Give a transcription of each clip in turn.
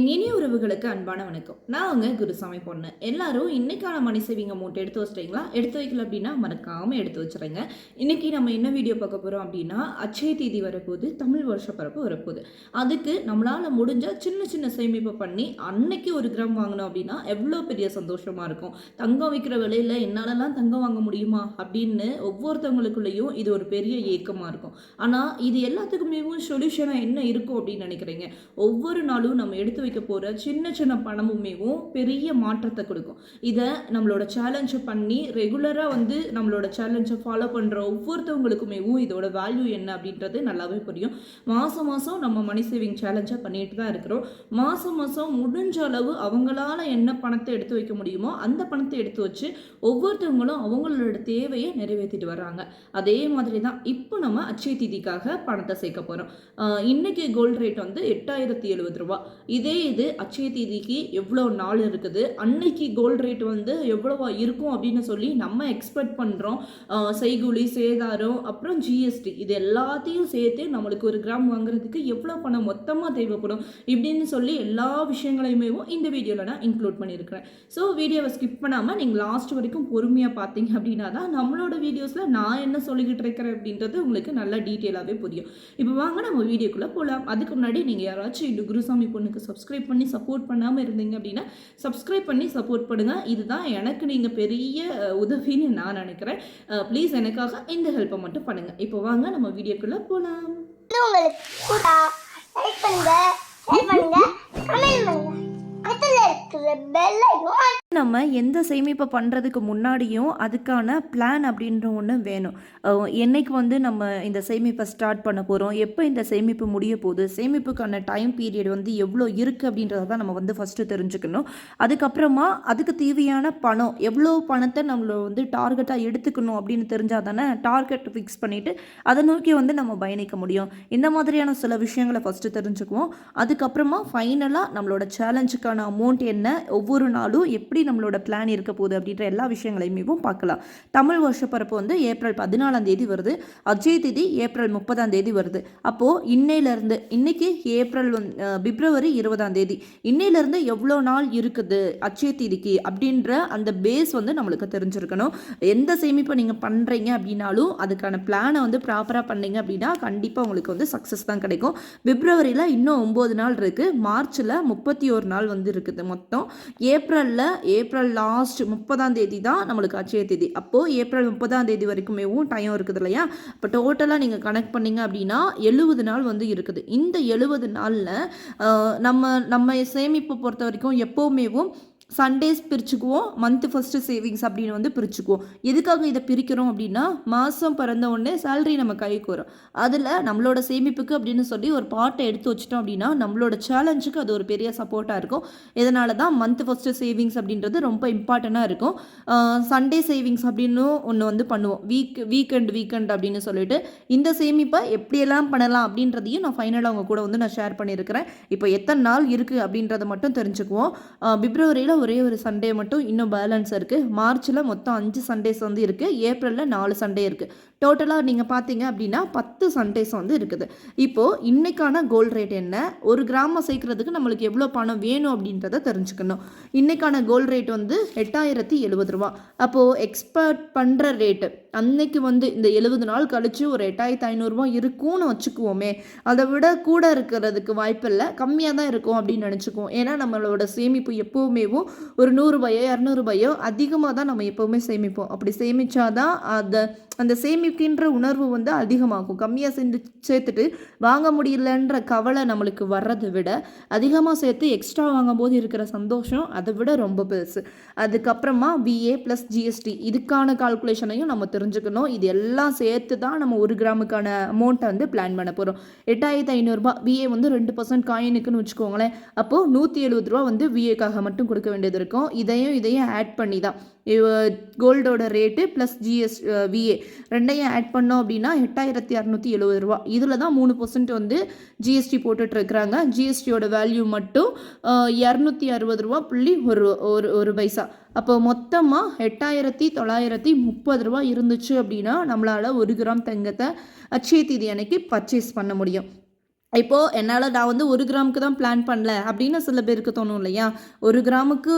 இனிய உறவுகளுக்கு அன்பான வணக்கம். நான் உங்க குருசாமி பொண்ணு. எல்லாரும் இன்னைக்கான மணி சேவிங் அமௌண்ட் எடுத்து வச்சிட்டீங்களா? எடுத்து வைக்கல அப்படின்னா மறக்காம எடுத்து வச்சுருங்க. இன்னைக்கு நம்ம என்ன வீடியோ பார்க்க போறோம் அப்படின்னா அச்சய தேதி வரப்போகுது தமிழ் வருஷ பரப்பு வரப்போகுது. அதுக்கு நம்மளால முடிஞ்ச சின்ன சின்ன சேமிப்பு பண்ணி அன்னைக்கு ஒரு கிராம் வாங்கினோம் அப்படின்னா எவ்வளோ பெரிய சந்தோஷமா இருக்கும். தங்கம் விற்கிற விலையில என்னாலலாம் தங்கம் வாங்க முடியுமா? அப்படின்னு ஒவ்வொருத்தவங்களுக்குள்ளேயும் இது ஒரு பெரிய ஏக்கமா இருக்கும். ஆனா இது எல்லாத்துக்குமே சொல்யூஷனாக என்ன இருக்கும் அப்படின்னு நினைக்கிறீங்க? ஒவ்வொரு நாளும் நம்ம எடுத்து வைக்க போகிற சின்ன சின்ன பணமுமேவும் பெரிய மாற்றத்தை கொடுக்கும். இதை நம்மளோட சேலஞ்சை பண்ணி ரெகுலராக வந்து நம்மளோட சேலஞ்சை ஃபாலோ பண்ணுற ஒவ்வொருத்தவங்களுக்குமேவும் இதோட வேல்யூ என்ன அப்படின்றது நல்லாவே புரியும். மாதம் மாதம் நம்ம மணி சேவிங் சேலஞ்சாக பண்ணிட்டு தான் இருக்கிறோம். மாதம் மாதம் முடிஞ்ச அளவு அவங்களால என்ன பணத்தை எடுத்து வைக்க முடியுமோ அந்த பணத்தை எடுத்து வச்சு ஒவ்வொருத்தவங்களும் அவங்களோட தேவையை நிறைவேற்றிட்டு வர்றாங்க. அதே மாதிரி தான் இப்போ நம்ம அச்சய திதிக்காக பணத்தை சேர்க்க போகிறோம் இன்னைக்கு கோல்டு ரேட் வந்து எட்டாயிரத்தி எழுபது ரூபா. இதே இது அச்சய தேதிக்கு எவ்வளோ நாள் இருக்குது? அன்னைக்கு கோல்டு ரேட் வந்து எவ்வளவா இருக்கும் அப்படின்னு சொல்லி நம்ம எக்ஸ்பெக்ட் பண்ணுறோம் செய்கூலி சேதாரம் அப்புறம் ஜிஎஸ்டி இது எல்லாத்தையும் சேர்த்து நம்மளுக்கு ஒரு கிராம் வாங்குறதுக்கு எவ்வளோ பணம் மொத்தமாக தேவைப்படும் இப்படின்னு சொல்லி எல்லா விஷயங்களையுமே இந்த வீடியோவில் நான் இன்க்ளூட் பண்ணியிருக்கிறேன். ஸோ வீடியோவை ஸ்கிப் பண்ணாமல் நீங்கள் லாஸ்ட் வரைக்கும் பொறுமையாக பார்த்தீங்க அப்படின்னா தான் நம்மளோட வீடியோஸில் நான் என்ன சொல்லிக்கிட்டு இருக்கிறேன் அப்படின்றது உங்களுக்கு நல்லா டீட்டெயிலாகவே புரியும். இப்போ வாங்க நம்ம வீடியோக்குள்ளே போகலாம் அதுக்கு முன்னாடி நீங்கள் யாராச்சும் இந்த குருசாமி பொண்ணுக்கு சப்ஸ்கிரைப் பண்ணி சப்போர்ட் பண்ணாமல் இருந்தீங்க அப்படின்னா சப்ஸ்கிரைப் பண்ணி சப்போர்ட் பண்ணுங்கள் இதுதான் எனக்கு நீங்கள் பெரிய உதவின்னு நான் நினைக்கிறேன். ப்ளீஸ் எனக்காக இந்த ஹெல்ப்பை மட்டும் பண்ணுங்கள் இப்போ வாங்க நம்ம வீடியோக்குள்ளே போகலாம் உங்களுக்கு லைக் பண்ணுங்க ஷேர் பண்ணுங்க கமெண்ட் பண்ணுங்க. இருக்கிற பெல் நம்ம எந்த சேமிப்பை பண்ணுறதுக்கு முன்னாடியும் அதுக்கான பிளான் அப்படின்ற ஒன்று வேணும். என்னைக்கு வந்து நம்ம இந்த சேமிப்பை ஸ்டார்ட் பண்ண போகிறோம் எப்போ இந்த சேமிப்பு முடிய போகுது? சேமிப்புக்கான டைம் பீரியட் வந்து எவ்வளோ இருக்குது அப்படின்றத தான் நம்ம வந்து ஃபஸ்ட்டு தெரிஞ்சுக்கணும். அதுக்கப்புறமா அதுக்கு தேவையான பணம் எவ்வளோ பணத்தை நம்மள வந்து டார்கெட்டாக எடுத்துக்கணும் அப்படின்னு தெரிஞ்சால் தானே டார்கெட் ஃபிக்ஸ் பண்ணிவிட்டு அதை நோக்கி வந்து நம்ம பயணிக்க முடியும். இந்த மாதிரியான சில விஷயங்களை ஃபஸ்ட்டு தெரிஞ்சுக்குவோம். அதுக்கப்புறமா ஃபைனலாக நம்மளோட சேலஞ்சுக்கான அமௌண்ட் என்ன ஒவ்வொரு நாளும் எப்படி நம்மளோட பிளான் இருக்க போகுது அப்படின்ற எல்லா விஷயங்களையுமே பார்க்கலாம். தமிழ் வருஷப்பரப்பு வந்து ஏப்ரல் பதினாலாம் தேதி வருது. அஜய் தேதி ஏப்ரல் முப்பதாம் தேதி வருது. அப்போது இன்னையிலேருந்து இன்னைக்கு ஏப்ரல் பிப்ரவரி இருபதாம் தேதி. இன்னையிலேருந்து எவ்வளோ நாள் இருக்குது அச்சய தேதிக்கு அப்படின்ற அந்த பேஸ் வந்து நம்மளுக்கு தெரிஞ்சிருக்கணும். எந்த சேமிப்பை நீங்கள் பண்ணுறீங்க அப்படின்னாலும் அதுக்கான பிளானை வந்து ப்ராப்பராக பண்ணீங்க அப்படின்னா கண்டிப்பாக உங்களுக்கு வந்து சக்ஸஸ் தான் கிடைக்கும். பிப்ரவரியில் இன்னும் ஒம்பது நாள் இருக்குது மார்ச்சில் முப்பத்தி ஒரு நாள் வந்து இருக்குது மொத்தம். ஏப்ரலில் ஏப்ரல் லாஸ்ட் முப்பதாம் தேதி தான் நம்மளுக்கு அச்சய தேதி. அப்போது ஏப்ரல் முப்பதாம் தேதி வரைக்குமேவும் டைம் இருக்குது இல்லையா? இப்போ டோட்டலாக நீங்கள் கனெக்ட் பண்ணீங்க அப்படின்னா எழுபது நாள் வந்து இருக்குது. இந்த எழுபது நாளில் நம்ம நம்ம சேமிப்பு பொறுத்த வரைக்கும் எப்போவுமேவும் சண்டேஸ் பிரிச்சுக்குவோம். மந்த் ஃபஸ்ட்டு சேவிங்ஸ் அப்படின்னு வந்து பிரிச்சுக்குவோம். எதுக்காக இதை பிரிக்கிறோம் அப்படின்னா மாதம் பிறந்த உடனே சேலரி நம்ம கைக்கு வரும். அதில் நம்மளோட சேமிப்புக்கு அப்படின்னு சொல்லி ஒரு பாட்டை எடுத்து வச்சிட்டோம் அப்படின்னா நம்மளோட சேலஞ்சுக்கு அது ஒரு பெரிய சப்போர்ட்டாக இருக்கும். இதனால தான் மந்த் ஃபஸ்ட்டு சேவிங்ஸ் அப்படின்றது ரொம்ப இம்பார்ட்டண்ட்டாக இருக்கும். சண்டே சேவிங்ஸ் அப்படின்னு ஒன்று வந்து பண்ணுவோம். வீக் வீக்கெண்ட் வீக்கெண்ட் அப்படின்னு சொல்லிட்டு. இந்த சேமிப்பை எப்படியெல்லாம் பண்ணலாம் அப்படின்றதையும் நான் ஃபைனலாக அவங்க கூட வந்து நான் ஷேர் பண்ணியிருக்கிறேன். இப்போ எத்தனை நாள் இருக்குது அப்படின்றத மட்டும் தெரிஞ்சுக்குவோம். பிப்ரவரியில் ஒரே ஒரு சண்டே மட்டும் இன்னும் பேலன்ஸ் இருக்குது மார்ச்சில் மொத்தம் அஞ்சு சண்டேஸ் வந்து இருக்குது ஏப்ரலில் நாலு சண்டே இருக்குது டோட்டலாக நீங்கள் பார்த்தீங்க அப்படின்னா பத்து சண்டேஸ் வந்து இருக்குது. இப்போது இன்றைக்கான கோல்டு ரேட் என்ன? ஒரு கிராமம் சேர்க்குறதுக்கு நம்மளுக்கு எவ்வளோ பணம் வேணும் அப்படின்றத தெரிஞ்சுக்கணும். இன்றைக்கான கோல்டு ரேட் வந்து எட்டாயிரத்தி எழுபது ரூபா. அப்போது எக்ஸ்பர்ட் பண்ணுற ரேட்டு அன்னைக்கு வந்து இந்த எழுபது நாள் கழித்து ஒரு எட்டாயிரத்தி ஐநூறுரூவா இருக்கும்னு வச்சுக்குவோமே. அதை விட கூட இருக்கிறதுக்கு வாய்ப்பில்லை கம்மியாக தான் இருக்கும் அப்படின்னு நினச்சிக்குவோம். ஏன்னா நம்மளோட சேமிப்பு எப்போவுமேவும் ஒரு நூறுரூபாயோ இரநூறுபாயோ அதிகமாக தான் நம்ம எப்போவுமே சேமிப்போம். அப்படி சேமித்தாதான் அதை அந்த சேமிக்கின்ற உணர்வு வந்து அதிகமாகும். கம்மியாக சேர்ந்து சேர்த்துட்டு வாங்க முடியலன்ற கவலை நம்மளுக்கு வர்றதை விட அதிகமாக சேர்த்து எக்ஸ்ட்ரா வாங்கும்போது இருக்கிற சந்தோஷம் அதை விட ரொம்ப பெருசு. அதுக்கப்புறமா பிஏ ப்ளஸ் ஜிஎஸ்டி இதுக்கான கால்குலேஷனையும் நம்ம தெரிஞ்சுக்கணும். இது எல்லாம் சேர்த்து தான் நம்ம ஒரு கிராமுக்கான அமௌண்ட்டை வந்து பிளான் பண்ண போகிறோம் எட்டாயிரத்து ஐநூறுரூபா பிஏ வந்து ரெண்டு பர்சன்ட் காயினுக்குன்னு வச்சுக்கோங்களேன். அப்போது நூற்றி எழுபது ரூபா வந்து விஏக்காக மட்டும் கொடுக்க வேண்டியது இருக்கும். இதையும் இதையும் ஆட் பண்ணி தான் கோல்டோட rate plus G S V A ரெண்டையும் ஆட் பண்ணோம் அப்படின்னா எட்டாயிரத்தி இரநூத்தி எழுபது ரூபா. இதில் தான் மூணு பர்சன்ட் வந்து ஜிஎஸ்டி போட்டுட்ருக்குறாங்க ஜிஎஸ்டியோட வேல்யூ மட்டும் இரநூத்தி அறுபது ரூபா புள்ளி ஒரு ஒரு ஒரு பைசா. அப்போ மொத்தமாக எட்டாயிரத்தி தொள்ளாயிரத்தி முப்பது ரூபா இருந்துச்சு அப்படின்னா நம்மளால் ஒரு கிராம் தங்கத்தை அச்சய தேதி அன்னைக்கு பர்ச்சேஸ் பண்ண முடியும். இப்போது என்னால் நான் வந்து ஒரு கிராமுக்கு தான் பிளான் பண்ணல அப்படின்னு சில பேருக்கு தோணும் இல்லையா? ஒரு கிராமுக்கு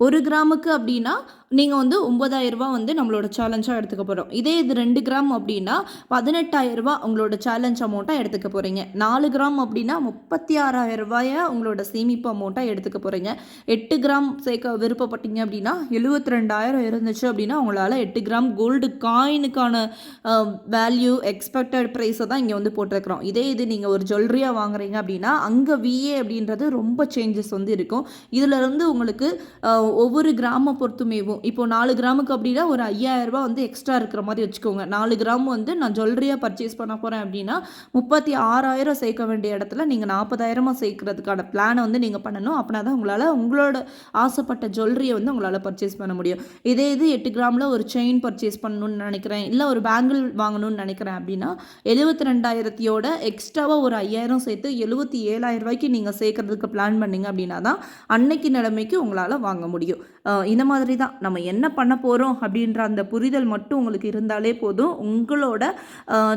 ஒரு கிராமுக்கு அப்படின்னா நீங்கள் வந்து 9000 வந்து நம்மளோட சேலஞ்சாக எடுத்துக்க போகிறோம் இதே இது ரெண்டு கிராம் அப்படின்னா 18000 உங்களோட சேலஞ்ச் அமௌண்ட்டாக எடுத்துக்க போகிறீங்க நாலு கிராம் அப்படின்னா முப்பத்தி ஆறாயிரம் ரூபாயை உங்களோட சேமிப்பு அமௌண்ட்டாக எடுத்துக்க போகிறீங்க எட்டு கிராம் சேர்க்க விருப்பப்பட்டீங்க அப்படின்னா எழுபத்தி ரெண்டாயிரம் இருந்துச்சு அப்படின்னா உங்களால் எட்டு கிராம் கோல்டு காயினுக்கான வேல்யூ எக்ஸ்பெக்டட் ப்ரைஸை தான் இங்கே வந்து போட்டிருக்கிறோம். இதே இது நீங்கள் ஒரு ஜுவல்லரியாக வாங்குறீங்க அப்படின்னா அங்கே விஏ அப்படின்றது ரொம்ப சேஞ்சஸ் வந்து இருக்கும். இதில் இருந்து உங்களுக்கு ஒவ்வொரு கிராம பொறுத்துமேவும் இப்போ நாலு கிராமுக்கு அப்படின்னா ஒரு 5000 ரூபாய் வந்து எக்ஸ்ட்ரா இருக்கிற மாதிரி வச்சுக்கோங்க. நாலு கிராம் வந்து நான் ஜுவல்லரியாக பர்ச்சேஸ் பண்ண போகிறேன் அப்படின்னா முப்பத்தி ஆறாயிரம் சேர்க்க வேண்டிய இடத்துல நீங்கள் நாற்பதாயிரமாக சேர்க்கறதுக்கான பிளானை வந்து நீங்கள் பண்ணணும். அப்படின்னா தான் உங்களால் உங்களோட ஆசைப்பட்ட ஜுவல்லரியை வந்து உங்களால் பர்ச்சேஸ் பண்ண முடியும். இதே இது எட்டு கிராமில் ஒரு செயின் பர்ச்சேஸ் பண்ணணும்னு நினைக்கிறேன். இல்லை ஒரு பேங்கிள் வாங்கணும்னு நினைக்கிறேன் அப்படின்னா எழுபத்தி ரெண்டாயிரத்தியோட எக்ஸ்ட்ராவாக ஒரு ஐயாயிரம் சேர்த்து எழுபத்தி ஏழாயிரம் ரூபாய்க்கு நீங்கள் சேர்க்கறதுக்கு பிளான் பண்ணீங்க அப்படின்னா தான் அன்னைக்கு நிலைமைக்கு உங்களால் வாங்க முடியும். இந்த மாதிரி தான் நம்ம என்ன பண்ண போகிறோம் அப்படின்ற அந்த புரிதல் மட்டும் உங்களுக்கு இருந்தாலே போதும். உங்களோட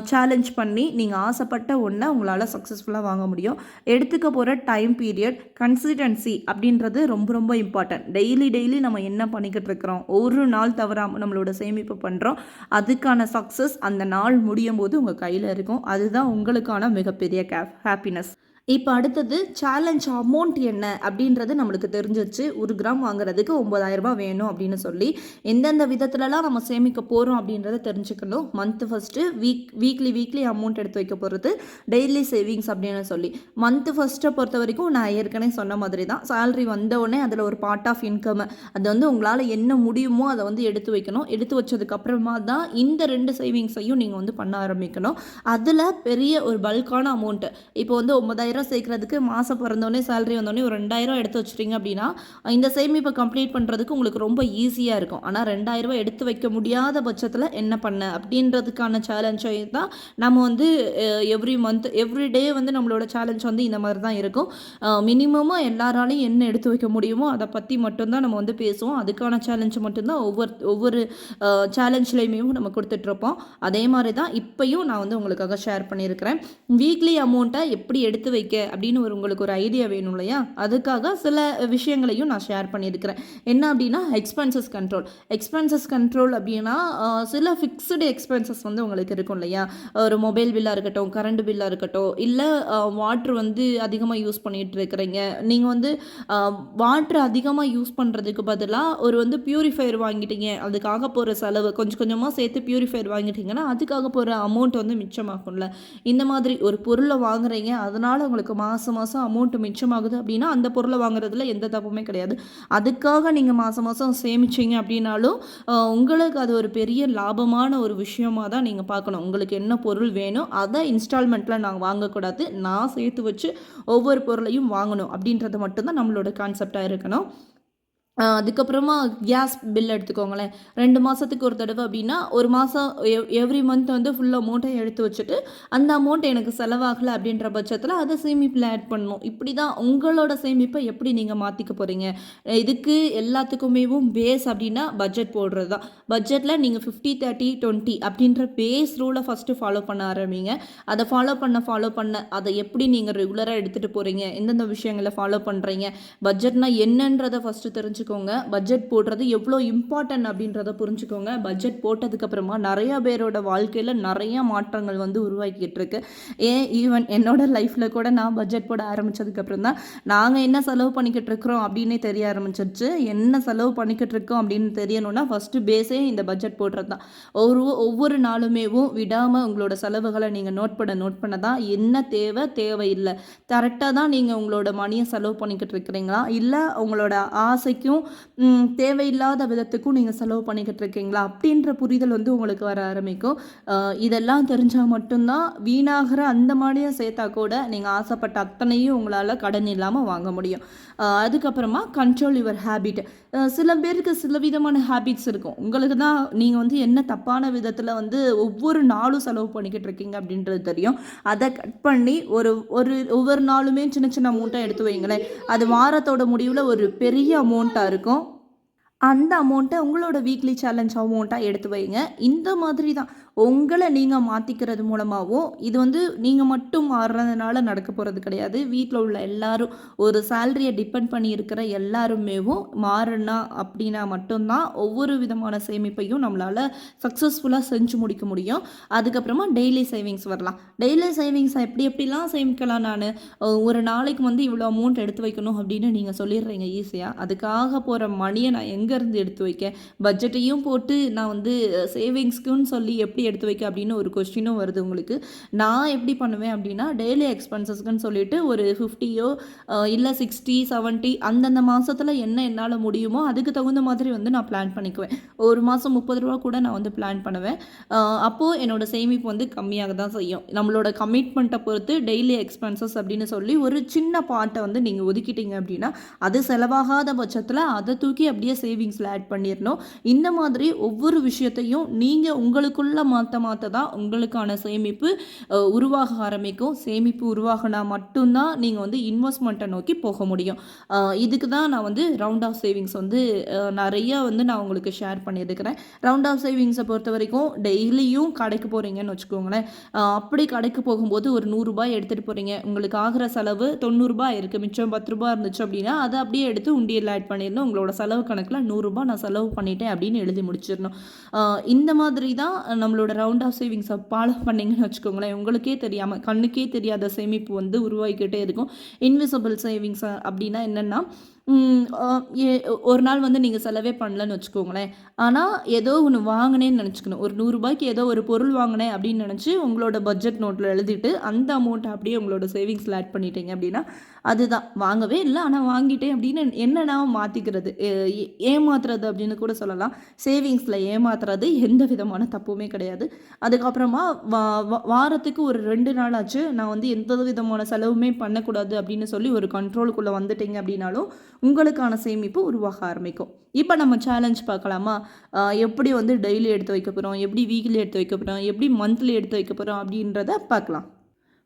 சேலஞ்ச் பண்ணி நீங்கள் ஆசைப்பட்ட ஒன்றை உங்களால் சக்ஸஸ்ஃபுல்லாக வாங்க முடியும். எடுத்துக்க போகிற டைம் பீரியட் கன்சிஸ்டன்சி அப்படின்றது ரொம்ப ரொம்ப இம்பார்ட்டன்ட் டெய்லி டெய்லி நம்ம என்ன பண்ணிக்கிட்டு இருக்கிறோம்? ஒரு நாள் தவறாமல் நம்மளோட சேமிப்பு பண்ணுறோம் அதுக்கான சக்ஸஸ் அந்த நாள் முடியும் போது உங்கள் கையில் இருக்கும். அதுதான் உங்களுக்கான மிகப்பெரிய கேப் ஹாப்பினஸ் இப்போ அடுத்தது சேலஞ்ச் அமௌண்ட் என்ன அப்படின்றது நம்மளுக்கு தெரிஞ்சிருச்சு. ஒரு கிராம் வாங்குறதுக்கு 9000 ரூபாய் வேணும் அப்படின்னு சொல்லி எந்தெந்த விதத்துலலாம் நம்ம சேமிக்க போகிறோம் அப்படின்றத தெரிஞ்சுக்கணும். Month first week weekly weekly amount எடுத்து வைக்க போகிறது டெய்லி சேவிங்ஸ் அப்படின்னு சொல்லி. மந்த் ஃபஸ்ட்டை பொறுத்த வரைக்கும் நான் ஏற்கனவே சொன்ன மாதிரி தான். சேலரி வந்தவுடனே அதில் ஒரு பார்ட் ஆஃப் இன்கம் அது வந்து உங்களால் என்ன முடியுமோ அதை வந்து எடுத்து வைக்கணும். எடுத்து வச்சதுக்கப்புறமா தான் இந்த ரெண்டு சேவிங்ஸையும் நீங்கள் வந்து பண்ண ஆரம்பிக்கணும். அதில் பெரிய ஒரு பல்கான அமௌண்ட்டு இப்போ வந்து ஒன்பதாயிரம் சேர்க்கறதுக்கு மாதம் பிறந்தோடனே சேலரி வந்தோடனே ஒரு ரெண்டாயிரம் எடுத்து வச்சிட்டிங்க அப்படின்னா இந்த சேமிப்பை கம்ப்ளீட் பண்ணுறதுக்கு உங்களுக்கு ரொம்ப ஈஸியாக இருக்கும். ஆனால் ரெண்டாயிரம் எடுத்து வைக்க முடியாத பட்சத்தில் என்ன பண்ண? அப்படின்றதுக்கான சேலஞ்சை தான் நம்ம வந்து எவ்ரி மந்த் எவ்ரி டே வந்து நம்மளோட சேலஞ்ச் வந்து இந்த மாதிரி தான் இருக்கும். மினிமமாக எல்லாராலையும் என்ன எடுத்து வைக்க முடியுமோ அதை பற்றி மட்டும்தான் நம்ம வந்து பேசுவோம். அதுக்கான சேலஞ்சு மட்டும்தான் ஒவ்வொரு ஒவ்வொரு சேலஞ்ச்லேயுமே நம்ம கொடுத்துட்ருப்போம் அதே மாதிரி தான் இப்போயும் நான் வந்து உங்களுக்காக ஷேர் பண்ணியிருக்கிறேன். வீக்லி அமௌண்ட்டை எப்படி எடுத்து வைக்க அப்படின்னு ஒரு உங்களுக்கு ஒரு ஐடியா வேணும் இல்லையா? அதுக்காக சில விஷயங்களையும் நான் ஷேர் பண்ணியிருக்கிறேன். என்ன அப்படின்னா எக்ஸ்பென்சஸ் கண்ட்ரோல் எக்ஸ்பென்சஸ் கண்ட்ரோல் அப்படின்னா சில ஃபிக்ஸ்டு எக்ஸ்பென்சஸ் வந்து உங்களுக்கு இருக்கும் இல்லையா? ஒரு மொபைல் பில்லாக இருக்கட்டும் கரண்ட் பில்லாக இருக்கட்டும் இல்லை வாட்ரு வந்து அதிகமாக யூஸ் பண்ணிகிட்டு இருக்கிறீங்க. நீங்கள் வந்து வாட்ரு அதிகமாக யூஸ் பண்ணுறதுக்கு பதிலாக ஒரு வந்து பியூரிஃபையர் வாங்கிட்டீங்க. அதுக்காக போகிற செலவு கொஞ்சம் கொஞ்சமாக சேர்த்து பியூரிஃபையர் வாங்கிட்டீங்கன்னா அதுக்காக போகிற அமௌண்ட் வந்து மிச்சமாகும்ல. இந்த மாதிரி ஒரு பொருளை வாங்குறீங்க அதனால் உங்களுக்கு மாதம் மாதம் அமௌண்ட் மிச்சமாகுது அப்படின்னா அந்த பொருளை வாங்குறதுல எந்த தப்புமே கிடையாது. அதுக்காக நீங்கள் மாதம் மாதம் சேமிச்சீங்க அப்படின்னாலும் உங்களுக்கு அது ஒரு பெரிய லாபமான ஒரு விஷயமா தான் நீங்கள் பார்க்கணும். உங்களுக்கு என்ன பொருள் வேணும் அதை இன்ஸ்டால்மெண்ட்டில் நாங்கள் வாங்கக்கூடாது. நான் சேர்த்து வச்சு ஒவ்வொரு பொருளையும் வாங்கணும் அப்படின்றது மட்டும்தான் நம்மளோட கான்செப்டாக இருக்கணும். அதுக்கப்புறமா கேஸ் பில் எடுத்துக்கோங்களேன். ரெண்டு மாதத்துக்கு ஒரு தடவை அப்படின்னா ஒரு மாதம் எவ்ரி மந்த் வந்து ஃபுல் அமௌண்ட்டை எடுத்து வச்சுட்டு அந்த அமௌண்ட் எனக்கு செலவாகலை அப்படின்ற பட்சத்தில் அதை சேமிப்பில் ஆட் பண்ணணும். இப்படி தான் உங்களோட சேமிப்பை எப்படி நீங்கள் மாற்றிக்க போகிறீங்க இதுக்கு எல்லாத்துக்குமேவும் பேஸ் அப்படின்னா பட்ஜெட் போடுறது தான் பட்ஜெட்டில் நீங்கள் ஃபிஃப்டி தேர்ட்டி டுவெண்ட்டி அப்படின்ற பேஸ் ரூலை ஃபஸ்ட்டு ஃபாலோ பண்ண ஆரம்பிங்க. அதை ஃபாலோ பண்ண ஃபாலோ பண்ண அதை எப்படி நீங்கள் ரெகுலராக எடுத்துகிட்டு போகிறீங்க எந்தெந்த விஷயங்களை ஃபாலோ பண்ணுறீங்க பட்ஜெட்னால் என்னன்றதை ஃபஸ்ட்டு தெரிஞ்சு தெரிஞ்சுக்கோங்க பட்ஜெட் போடுறது எவ்வளோ இம்பார்ட்டன்ட் அப்படின்றத புரிஞ்சுக்கோங்க. பட்ஜெட் போட்டதுக்கப்புறமா நிறையா பேரோட வாழ்க்கையில் நிறைய மாற்றங்கள் வந்து உருவாக்கிட்டு இருக்கு. ஏன்? ஈவன் என்னோட லைஃப்பில் கூட நான் பட்ஜெட் போட ஆரம்பித்ததுக்கப்புறம் தான் நாங்கள் என்ன செலவு பண்ணிக்கிட்டு இருக்கிறோம் அப்படின்னே தெரிய ஆரம்பிச்சிருச்சு. என்ன செலவு பண்ணிக்கிட்டு இருக்கோம் அப்படின்னு தெரியணும்னா ஃபஸ்ட்டு பேஸே இந்த பட்ஜெட் போடுறது தான். ஒரு ஒவ்வொரு நாளுமேவும் விடாமல் உங்களோட செலவுகளை நீங்கள் நோட் பண்ண நோட் பண்ண தான் என்ன தேவை தேவையில்லை. கரெக்டாக தான் நீங்கள் உங்களோட மணியை செலவு பண்ணிக்கிட்டு இருக்கிறீங்களா? இல்லை உங்களோட ஆசைக்கும் ம், தேவையில்லாத விதத்துக்கும் நீங்கள் செலவு பண்ணிக்கிட்டு இருக்கீங்களா? அப்படின்ற புரிதல் வந்து உங்களுக்கு வர ஆரம்பிக்கும். இதெல்லாம் தெரிஞ்சால் மட்டும்தான் வீணாகிற அந்த மாதிரியே சேர்த்தா கூட நீங்கள் ஆசைப்பட்ட அத்தனையும் உங்களால் கடன் இல்லாமல் வாங்க முடியும். அதுக்கப்புறமா கண்ட்ரோல் யுவர் ஹேபிட் சில பேருக்கு சில விதமான ஹேபிட்ஸ் இருக்கும். உங்களுக்கு தான் நீங்கள் வந்து என்ன தப்பான விதத்தில் வந்து ஒவ்வொரு நாளும் செலவு பண்ணிக்கிட்டு இருக்கீங்க அப்படின்றது தெரியும். அதை கட் பண்ணி ஒரு ஒரு ஒவ்வொரு நாளுமே சின்ன சின்ன அமௌண்ட்டாக எடுத்து வைங்களேன். அது வாரத்தோட முடிவில் ஒரு பெரிய அமௌண்ட்டாக இருக்கும். அந்த அமௌண்ட்டை உங்களோட வீக்லி சேலஞ்ச் அமௌண்ட்டாக எடுத்து வைங்க. இந்த மாதிரி தான் உங்களை நீங்கள் மாற்றிக்கிறது மூலமாகவும் இது வந்து நீங்கள் மட்டும் மாறுறதுனால நடக்க போகிறது கிடையாது. வீட்டில் உள்ள எல்லாரும் ஒரு சேலரியை டிபெண்ட் பண்ணி இருக்கிற எல்லாருமேவும் மாறினா அப்படின்னா மட்டும்தான் ஒவ்வொரு விதமான சேமிப்பையும் நம்மளால் சக்ஸஸ்ஃபுல்லாக செஞ்சு முடிக்க முடியும். அதுக்கப்புறமா டெய்லி சேவிங்ஸ் வரலாம். டெய்லி சேவிங்ஸ் எப்படி எப்படிலாம் சேமிக்கலாம் நான்? ஒரு நாளைக்கு வந்து இவ்வளோ அமௌண்ட் எடுத்து வைக்கணும் அப்படின்னு நீங்கள் சொல்லிடுறீங்க ஈஸியாக அதுக்காக போகிற மணியை நான் எங்கே எங்கேருந்து எடுத்து வைக்க? பட்ஜெட்டையும் போட்டு நான் வந்து சேவிங்ஸ்க்குன்னு சொல்லி எப்படி எடுத்து வைக்க அப்படின்னு ஒரு கொஸ்டினும் வருது உங்களுக்கு. நான் எப்படி பண்ணுவேன் அப்படின்னா டெய்லி எக்ஸ்பென்சஸ்க்குன்னு சொல்லிட்டு ஒரு ஃபிஃப்டியோ இல்லை சிக்ஸ்டி செவன்ட்டி அந்தந்த மாதத்தில் என்ன என்னால் முடியுமோ அதுக்கு தகுந்த மாதிரி வந்து நான் பிளான் பண்ணிக்குவேன். ஒரு மாதம் முப்பது ரூபா கூட நான் வந்து பிளான் பண்ணுவேன். அப்போது என்னோடய சேமிப்பு வந்து கம்மியாக தான் செய்யும். நம்மளோட கமிட்மெண்ட்டை பொறுத்து டெய்லி எக்ஸ்பென்சஸ் அப்படின்னு சொல்லி ஒரு சின்ன பார்ட்டை வந்து நீங்கள் ஒதுக்கிட்டீங்க அப்படின்னா அது செலவாகாத பட்சத்தில் அதை தூக்கி அப்படியே சேவிங்ஸில் ஆட் பண்ணிடணும் இந்த மாதிரி ஒவ்வொரு விஷயத்தையும் நீங்கள் உங்களுக்குள்ளே மாற்ற மாற்ற தான் உங்களுக்கான சேமிப்பு உருவாக ஆரம்பிக்கும். சேமிப்பு உருவாகினா மட்டும்தான் நீங்கள் வந்து இன்வெஸ்ட்மெண்ட்டை நோக்கி போக முடியும். இதுக்கு தான் நான் வந்து ரவுண்ட் ஆஃப் சேவிங்ஸ் வந்து நிறைய வந்து நான் உங்களுக்கு ஷேர் பண்ணியிருக்கிறேன். ரவுண்ட் ஆஃப் சேவிங்ஸை பொறுத்த வரைக்கும் டெய்லியும் கடைக்கு போகிறீங்கன்னு வச்சுக்கோங்களேன். அப்படி கடைக்கு போகும்போது ஒரு நூறுரூபாய் எடுத்துகிட்டு போகிறீங்க உங்களுக்கு ஆகிற செலவு தொண்ணூறுரூபா இருக்குது மிச்சம் பத்து ரூபா இருந்துச்சு அப்படின்னா அதை அப்படியே எடுத்து உண்டியில் ஆட் பண்ணிடணும் உங்களோட செலவு கணக்கில் நூறுரூபா நான் செலவு பண்ணிட்டேன் அப்படின்னு எழுதி முடிச்சிடணும். இந்த மாதிரி தான் நம்மளோட ரவுண்ட் ஆஃப் சேவிங்ஸை ஃபாலோ பண்ணிங்கன்னு வச்சுக்கோங்களேன். உங்களுக்கே தெரியாமல் கண்ணுக்கே தெரியாத சேமிப்பு வந்து உருவாகிக்கிட்டே இருக்கும். இன்விசிபிள் சேவிங்ஸ் அப்படின்னா என்னென்னா ஒரு நாள் வந்து நீங்கள் செலவே பண்ணலன்னு வச்சுக்கோங்களேன். ஆனால் ஏதோ ஒன்று வாங்கினேன்னு நினச்சிக்கணும். ஒரு நூறுரூபாய்க்கு ஏதோ ஒரு பொருள் வாங்கினேன் அப்படின்னு நினச்சி உங்களோட பட்ஜெட் நோட்டில் எழுதிட்டு அந்த அமௌண்ட்டை அப்படியே உங்களோட சேவிங்ஸில் ஆட் பண்ணிட்டீங்க அப்படின்னா அதுதான். வாங்கவே இல்லை ஆனால் வாங்கிட்டேன் அப்படின்னு என்னன்னா மாற்றிக்கிறது ஏமாத்துறது அப்படின்னு கூட சொல்லலாம். சேவிங்ஸில் ஏமாத்துறது எந்த விதமான தப்புமே கிடையாது. அதுக்கப்புறமா வா வா- வாரத்துக்கு ஒரு ரெண்டு நாள் ஆச்சு நான் வந்து எந்த விதமான செலவுமே பண்ணக்கூடாது அப்படின்னு சொல்லி ஒரு கண்ட்ரோலுக்குள்ளே வந்துட்டீங்க அப்படின்னாலும் உங்களுக்கான சேமிப்பு உருவாக ஆரம்பிக்கும். இப்போ நம்ம சேலஞ்ச் பார்க்கலாமா? எப்படி வந்து டெய்லி எடுத்து வைக்க போகிறோம் எப்படி வீக்லி எடுத்து வைக்க போகிறோம் எப்படி மந்த்லி எடுத்து வைக்க போகிறோம் அப்படின்றத பார்க்கலாம்.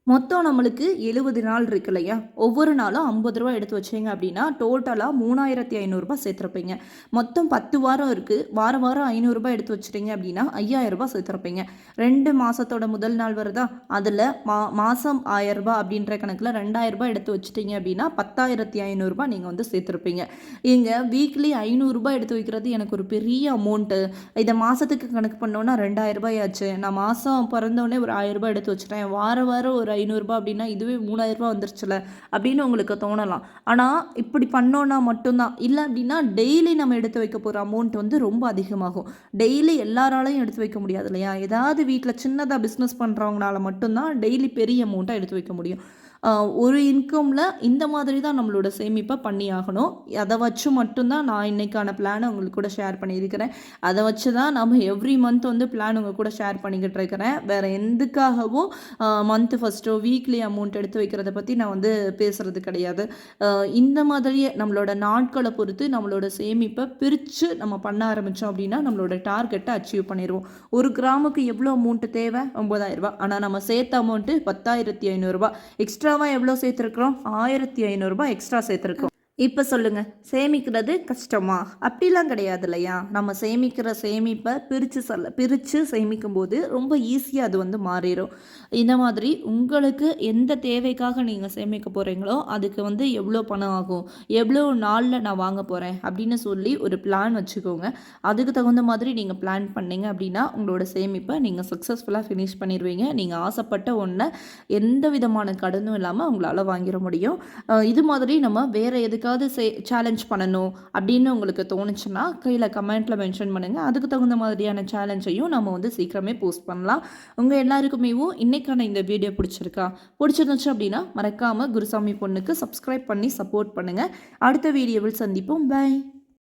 மொத்தம் நம்மளுக்கு எழுபது நாள் இருக்கு இல்லையா? ஒவ்வொரு நாளும் ஐம்பது ரூபா எடுத்து வச்சீங்க அப்படின்னா டோட்டலாக மூணாயிரத்தி ஐநூறுரூபா சேர்த்துருப்பீங்க. மொத்தம் பத்து வாரம் இருக்குது வார வாரம் ஐநூறுரூபா எடுத்து வச்சுட்டீங்க அப்படின்னா ஐயாயிரரூபா சேர்த்துருப்பீங்க. ரெண்டு மாதத்தோட முதல் நாள் வருதா? அதில் மா மாதம் ஆயிரரூபா அப்படின்ற கணக்கில் ரெண்டாயிரரூபா எடுத்து வச்சுட்டீங்க அப்படின்னா பத்தாயிரத்தி ஐநூறுரூபா நீங்கள் வந்து சேர்த்துருப்பீங்க. இங்கே வீக்லி ஐநூறுரூபா எடுத்து வைக்கிறது எனக்கு ஒரு பெரிய அமௌண்ட்டு இதை மாதத்துக்கு கணக்கு பண்ணோன்னா ரெண்டாயிரரூபாயாச்சு ஆச்சு. நான் மாதம் பிறந்தோடனே ஒரு ஆயிரம் ரூபாய் எடுத்து வச்சுட்டேன். வார வாரம் ஒரு ஐநூறுரூபா அப்படின்னா இதுவே மூணாயிரரூபா வந்துருச்சுல அப்படின்னு உங்களுக்கு தோணலாம். ஆனால் இப்படி பண்ணோன்னா மட்டும்தான். இல்லை அப்படின்னா டெய்லி நம்ம எடுத்து வைக்க போகிற அமௌண்ட் வந்து ரொம்ப அதிகமாகும். டெய்லி எல்லாராலையும் எடுத்து வைக்க முடியாது இல்லையா? ஏதாவது வீட்டில் சின்னதாக பிஸ்னஸ் பண்ணுறவங்களால மட்டும்தான் டெய்லி பெரிய அமௌண்ட்டாக எடுத்து வைக்க முடியும். ஒரு இன்கமில் இந்த மாதிரி தான் நம்மளோட சேமிப்பை பண்ணி ஆகணும் அதை வச்சு மட்டும்தான் நான் இன்னைக்கான பிளானை உங்களுக்கு கூட ஷேர் பண்ணியிருக்கிறேன். அதை வச்சு தான் நம்ம எவ்ரி மந்த் வந்து பிளான் உங்கள் கூட ஷேர் பண்ணிக்கிட்டு இருக்கிறேன். வேறு எதுக்காகவும் மந்த்து ஃபஸ்ட்டோ வீக்லி அமௌண்ட் எடுத்து வைக்கிறத பற்றி நான் வந்து பேசுகிறது கிடையாது. இந்த மாதிரியே நம்மளோட நாட்களை பொறுத்து நம்மளோட சேமிப்பை பிரித்து நம்ம பண்ண ஆரம்பித்தோம் அப்படின்னா நம்மளோட டார்கெட்டை அச்சீவ் பண்ணிடுவோம் ஒரு கிராமுக்கு எவ்வளோ அமௌண்ட்டு தேவை? ஒம்பதாயிரரூபா ரூபாய். ஆனால் நம்ம சேர்த்த அமௌண்ட்டு பத்தாயிரத்தி ஐநூறுரூபா எக்ஸ்ட்ராவாக எவ்வளோ சேர்த்துருக்குறோம்? ஆயிரத்தி ஐநூறுரூபா எக்ஸ்ட்ரா சேர்த்துருக்கோம். இப்போ சொல்லுங்க. சேமிக்கிறது கஷ்டமா? அப்படிலாம் கிடையாது இல்லையா நம்ம சேமிக்கிற சேமிப்பை பிரித்து சொல்ல பிரித்து சேமிக்கும் போது ரொம்ப ஈஸியாக அது வந்து மாறிடும் இந்த மாதிரி உங்களுக்கு எந்த தேவைக்காக நீங்கள் சேமிக்க போகிறீங்களோ அதுக்கு வந்து எவ்வளோ பணம் ஆகும்? எவ்வளோ நாளில் நான் வாங்க போகிறேன் அப்படின்னு சொல்லி ஒரு பிளான் வச்சுக்கோங்க. அதுக்கு தகுந்த மாதிரி நீங்கள் பிளான் பண்ணீங்க அப்படின்னா உங்களோட சேமிப்பை நீங்கள் சக்ஸஸ்ஃபுல்லாக ஃபினிஷ் பண்ணிடுவீங்க. நீங்கள் ஆசைப்பட்ட ஒன்றை எந்த விதமான கடனும் இல்லாமல் உங்களால் வாங்கிட முடியும். இது மாதிரி நம்ம வேறு எதுக்கு எதுக்காவது சே சேலஞ்ச் பண்ணணும் அப்படின்னு உங்களுக்கு தோணுச்சுன்னா கீழே கமெண்ட்டில் மென்ஷன் பண்ணுங்கள் அதுக்கு தகுந்த மாதிரியான சேலஞ்சையும் நம்ம வந்து சீக்கிரமே போஸ்ட் பண்ணலாம். உங்கள் எல்லாருக்குமேவும் இன்னைக்கான இந்த வீடியோ பிடிச்சிருக்கா? பிடிச்சிருந்துச்சு அப்படின்னா மறக்காமல் குருசாமி பொண்ணுக்கு சப்ஸ்கிரைப் பண்ணி சப்போர்ட் பண்ணுங்கள் அடுத்த வீடியோவில் சந்திப்போம். பை